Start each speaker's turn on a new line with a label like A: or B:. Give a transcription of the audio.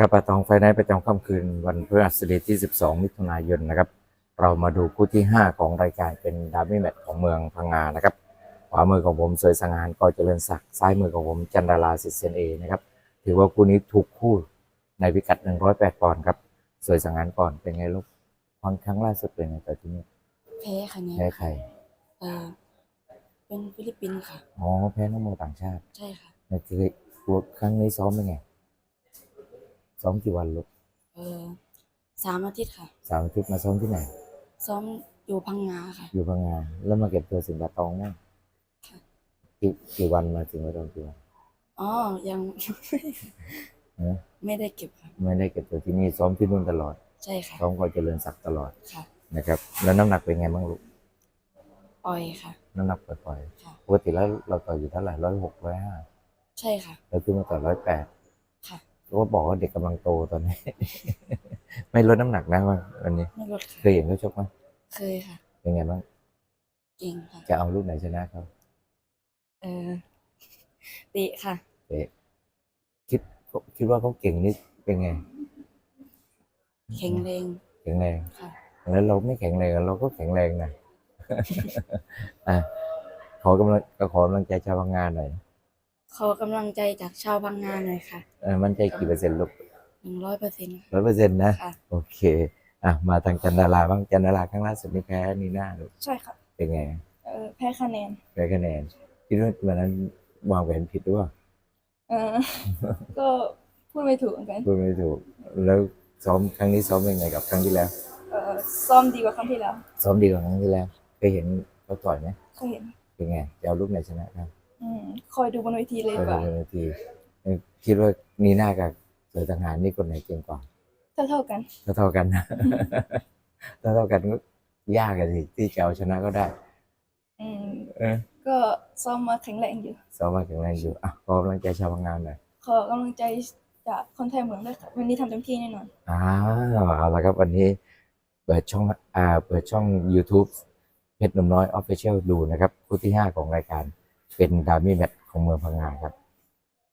A: ครับประตองไฟในประจำค่ำคืนวันพฤหัสบดีที่ 12 มิถุนายนนะครับ เรามาดูคู่ที่ 5 ของรายการเป็นดาร์บี้แมตช์ของเมืองพังงานะครับ ขวามือของผมสวยสงานก็เจริญศักดิ์ซ้ายมือของผมจันดาราสิทธิ์เซยนเอนะครับ ถือว่าคู่นี้ถูกคู่ในพิกัด 108 ปอนด์ครับ สวยสงานก่อนเป็นไงลูกครั้งครั้งล่าสุดเป็นไงต่อที่นี่
B: แพ้คะแนน
A: แพ้ใคร
B: เออเป็นฟิลิปปินส์ค่ะ
A: อ๋อ แพ้นักมวยต่างชาติ
B: ใช่ค่ะ
A: ในคือครั้งนี้ซ้อมเป็นไง ซ้อมกี่วันลูก
B: เออสามอาทิตย์ค่ะ
A: สามอาทิตย์มาซ้อมที่ไหน
B: ซ้อมอยู่พังงาค่ะ
A: อยู่พังงาแล้วมาเก็บตัวสิงห์ปะตองไหม
B: ค่ะ
A: กี่กี่วันมาสิงห์ปะตองกี่วัน
B: อ๋อ ยัง
A: ฮะ
B: ไม่ได้เก็บค่ะ
A: ไม่ได้เก็บตัวที่นี่ซ้อมที่นู่นตลอด
B: ใช่ค่ะ
A: ซ้อมก็เจริญศักดิ์ตลอด
B: ค่ะ
A: นะครับ แล้วน้ำหนักเป็นไงบ้างลูก
B: ปล่อยค่ะ
A: น้ำหนักปล่อย
B: ค่ะ
A: ๆปกติแล้วเราต่อยอยู่เท่าไหร่ร้อยหกร้อยห้า
B: ใช่ค่ะ
A: เราขึ้นมาต่อยร้อยแปด
B: ค่ะ
A: ก็บอกว่าเด็กกำลังโตตอนนี้ ไม่ลดน้ำหนักนะวันนี้
B: ไม่ลด
A: เค
B: ค่ะ
A: ยเห็นเขาชกไหม
B: เคยค่ะ
A: เป็นไงบ้าง
B: เก่งค่ะ
A: จะเอาลูกไหนชนะเขา
B: เออเตะค่ะ
A: เอ๊ะคิดคิดว่าเขาเก่งนี่เป็นไง
B: แข็งแรง
A: แข็งแรง
B: ค่ะ
A: แล้วเราไม่แข็งแรงเราก็แข็งแรงนะอะขอกำลังก็ขอกำลังใจชาวพังงานหน่อย
B: ขอกำลังใจจากชาวพังงาหน่อยค่ะ
A: เออมั่นใจกี่เปอร์เซ็นต์ลูก
B: หนึ่งร้อยเปอร์เซ็นต์
A: ร้อยเปอร์เซ็นต์นะ
B: ค่ะ
A: โอเคอะมาทางจันดาราบ้างจันดาราครั้งล่าสุดนี่แพ้นีน่าลูก
C: ใช่ค่ะ
A: เป็นไง
C: เออแพ้คะแนน
A: แพ้คะแนนคิดว่าวันนั้นวางแผนผิดหรือเปล่า
C: เออก็พูดไม่ถูกเหมือนกัน
A: พูดไม่ถูก แล้วซ้อมครั้งนี้ซ้อมเป็นไงกับครั้งที่แล้ว
C: เออซ้อมดีกว่าครั้งที่แล้ว
A: ซ้อมดีกว่าครั้งที่แล้วเคยเห็นเขาต่อยไหม
C: เคยเห็น
A: เป็นไงจะเอาลูกไหนชนะครับ
C: อืม คอยดูบนเวทีเลย
A: ไป
C: ดีกว่า
A: ดูนาทีเอ่อคิดว่านีน่ากับเสือทหารนี่คนไหนเก่งกว่า
C: เท่าเท่าๆกัน
A: เท่าเท่าๆกันนะเท่าเท่าๆกันก็ยากกันสิที่จะเอาชนะก็ได้
C: อืม
A: เออ
C: ก็ซ้อมมาแข็งแรงอยู่
A: ซ้อมมาแข็งแรงอยู่อะขอกำลังใจชาวพังงานหน่อย
C: ขอกำลังใจจากคนไทยเหมือนด้วยค่ะวันนี้ทำเต็มที่แน่นอน
A: อ่าเอาละครับวันนี้เปิดช่องอ่าเปิดช่อง YouTube เพชรหนุ่มน้อยออฟฟิเชียลดูนะครับคู่ที่ 5 ของรายการ เป็นดาร์มี่แมตช์ของเมืองพังงาครับ